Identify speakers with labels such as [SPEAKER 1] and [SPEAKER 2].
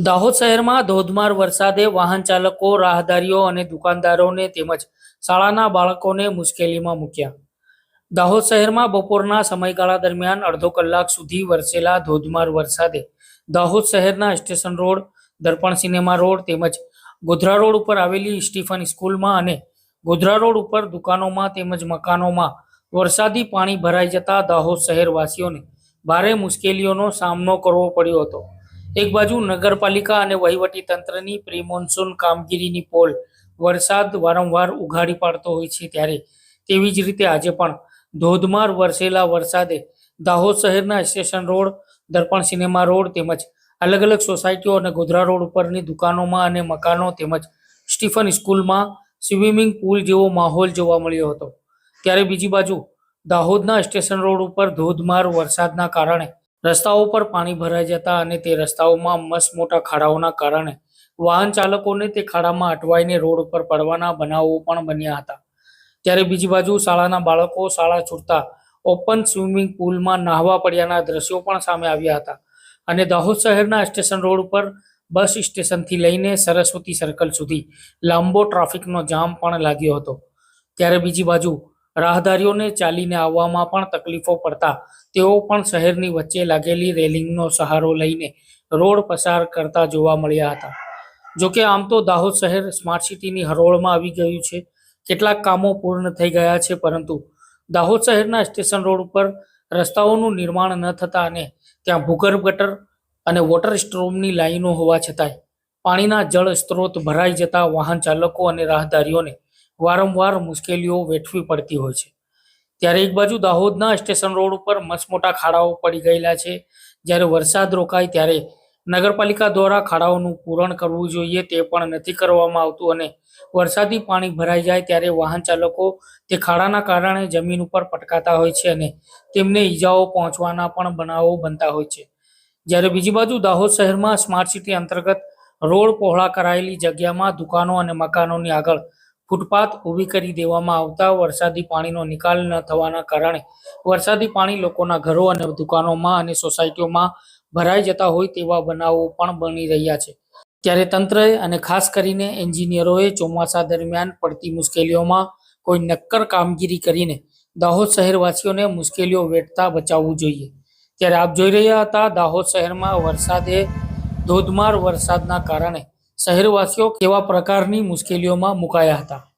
[SPEAKER 1] દાહોદ શહેરમાં ધોધમાર વરસાદે વાહન ચાલકો, રાહદારીઓ અને દુકાનદારોને તેમજ શાળાના બાળકોને મુશ્કેલીમાં મૂક્યા. દાહોદ શહેરમાં બપોરના સમયગાળા દરમિયાન અડધો કલાક સુધી વરસેલા ધોધમાર વરસાદે દાહોદ શહેરના station road, Darpan cinema road તેમજ ગોધરા રોડ ઉપર આવેલી સ્ટીફન સ્કૂલમાં અને ગોધરા રોડ ઉપર દુકાનોમાં તેમજ મકાનોમાં વરસાદી પાણી ભરાઈ જતા દાહોદ શહેરવાસીઓને ભારે મુશ્કેલીઓનો સામનો કરવો પડ્યો હતો. એક બાજુ નગરપાલિકા અને વહીવટી તંત્રની પ્રી મોન્સૂન કામગીરીની પોલ વરસાદ વારંવાર ઉઘાડી પાડતો હોય છે ત્યારે તેવી જ રીતે આજે પણ ધોધમાર વરસેલા વરસાદે દાહોદ શહેરના station road, Darpan cinema road તેમજ અલગ અલગ સોસાયટીઓ અને ગોધરા રોડ ઉપરની દુકાનોમાં અને મકાનો તેમજ સ્ટીફન સ્કૂલમાં સ્વિમિંગ પુલ જેવો માહોલ જોવા મળ્યો હતો. ત્યારે બીજી બાજુ દાહોદના સ્ટેશન રોડ ઉપર ધોધમાર વરસાદના કારણે રસ્તાઓ પર પાણી ભરાઈ જતા અને તે રસ્તાઓમાં મસ્ત મોટા ખાડાઓના કારણે વાહન ચાલકોને તે ખાડામાં અટવાઈને રોડ ઉપર પડવાના બનાવો પણ બન્યા હતા. ત્યારે બીજી બાજુ શાળાના બાળકો શાળા છૂટતા ઓપન સ્વિમિંગ પુલમાં નાહવા પડ્યાના દ્રશ્યો પણ સામે આવ્યા હતા અને દાહોદ શહેરના સ્ટેશન રોડ ઉપર બસ સ્ટેશનથી લઈને સરસ્વતી સર્કલ સુધી લાંબો ટ્રાફિકનો જામ પણ લાગ્યો હતો. ત્યારે બીજી બાજુ રાહદારીઓને ચાલીને આવવામાં પણ તકલીફો પડતા. તેઓ પણ શહેરની વચ્ચે લાગેલી રેલિંગનો સહારો લઈને રોડ પસાર કરતા જોવા મળ્યા હતા. જોકે આમ તો દાહોદ શહેર સ્માર્ટ સિટીની હરોળમાં આવી ગયું છે. કેટલાક કામો પૂર્ણ થઈ ગયા છે, પરંતુ દાહોદ શહેરના સ્ટેશન રોડ ઉપર રસ્તાઓનું નિર્માણ ન થતા અને ત્યાં ભૂગર્ભ ગટર અને વોટર સ્ટ્રોમની લાઈનો હોવા છતાંય પાણીના જળ સ્ત્રોત ભરાઈ જતા વાહન ચાલકો અને રાહદારીઓને વારંવાર મુશ્કેલીઓ વેઠવી પડતી હોય છે. ત્યારે એક બાજુ દાહોદના સ્ટેશન રોડ ઉપર મસમોટા ખાડાઓ પડી ગયેલા છે. જ્યારે વરસાદ રોકાય ત્યારે નગરપાલિકા દ્વારા ખાડાઓનું પૂરણ કરવું જોઈએ તે પણ નથી કરવામાં આવતું અને વરસાદી પાણી ભરાઈ જાય ત્યારે વાહન ચાલકો તે ખાડાના કારણે જમીન ઉપર પટકાતા હોય છે અને તેમને ઈજાઓ પહોંચવાના પણ બનાવો બનતા હોય છે. જ્યારે બીજી બાજુ દાહોદ શહેરમાં સ્માર્ટ સિટી અંતર્ગત રોડ પહોળા કરાયેલી જગ્યામાં દુકાનો અને મકાનોની આગળ ફૂટપાથ ઊભી કરી દેવામાં આવતા વરસાદી પાણીનો નિકાલ ન થવાના કારણે વરસાદી પાણી લોકોના ઘરો અને દુકાનોમાં અને સોસાયટીઓમાં ભરાઈ જતા હોય તેવા બનાવો પણ બની રહ્યા છે. ત્યારે તંત્રએ અને ખાસ કરીને એન્જિનિયરોએ ચોમાસા દરમિયાન પડતી મુશ્કેલીઓમાં કોઈ નક્કર કામગીરી કરીને દાહોદ શહેરવાસીઓને મુશ્કેલીઓ વેઠતા બચાવવું જોઈએ. ત્યારે આપ જોઈ રહ્યા હતા દાહોદ શહેરમાં વરસાદે ધોધમાર વરસાદના કારણે શહેરવાસીઓ કેવા પ્રકારની મુશ્કેલીઓમાં મુકાયા હતા?